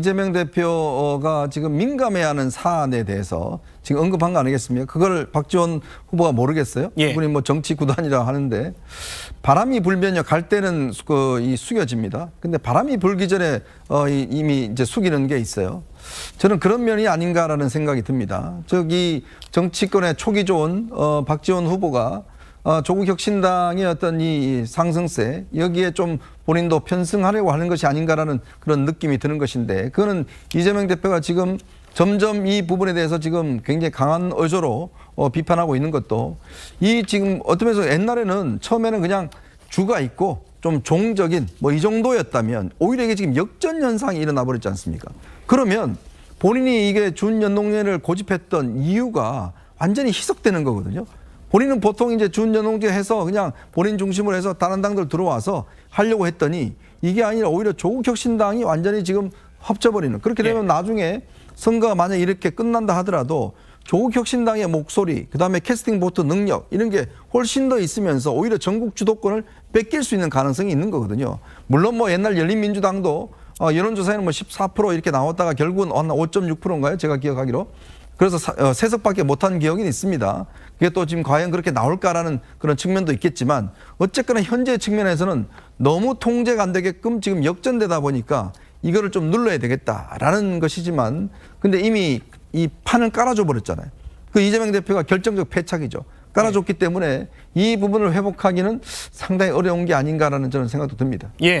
이재명 대표가 지금 민감해 하는 사안에 대해서 지금 언급한 거 아니겠습니까? 그걸 박지원 후보가 모르겠어요. 예. 그분이 뭐 정치 구단이라 하는데 바람이 불면요 갈 때는 그 이 숙여집니다. 근데 바람이 불기 전에 어 이- 이미 이제 숙이는 게 있어요. 저는 그런 면이 아닌가라는 생각이 듭니다. 저기 정치권의 초기 좋은 어 박지원 후보가 어, 조국 혁신당의 어떤 이 상승세 여기에 좀 본인도 편승하려고 하는 것이 아닌가라는 그런 느낌이 드는 것인데 그거는 이재명 대표가 지금 점점 이 부분에 대해서 지금 굉장히 강한 어조로 어, 비판하고 있는 것도 이 지금 어떤 면에서 옛날에는 처음에는 그냥 주가 있고 좀 종적인 뭐 이 정도였다면 오히려 이게 지금 역전 현상이 일어나 버렸지 않습니까? 그러면 본인이 이게 준연동제를 고집했던 이유가 완전히 희석되는 거거든요. 본인은 보통 이제 준연동제 해서 그냥 본인 중심으로 해서 다른 당들 들어와서 하려고 했더니 이게 아니라 오히려 조국혁신당이 완전히 지금 합쳐버리는 그렇게 되면 나중에 선거가 만약 이렇게 끝난다 하더라도 조국혁신당의 목소리 그다음에 캐스팅 보트 능력 이런 게 훨씬 더 있으면서 오히려 전국 주도권을 뺏길 수 있는 가능성이 있는 거거든요. 물론 뭐 옛날 열린민주당도 어, 여론조사에는 뭐 14% 이렇게 나왔다가 결국은 한 5.6%인가요? 제가 기억하기로. 그래서 사, 어, 세석밖에 못한 기억이 있습니다. 그게 또 지금 과연 그렇게 나올까라는 그런 측면도 있겠지만 어쨌거나 현재 측면에서는 너무 통제가 안 되게끔 지금 역전되다 보니까 이거를 좀 눌러야 되겠다라는 것이지만 근데 이미 이 판을 깔아줘 버렸잖아요. 그 이재명 대표가 결정적 패착이죠. 깔아줬기 때문에 이 부분을 회복하기는 상당히 어려운 게 아닌가라는 저는 생각도 듭니다. 예.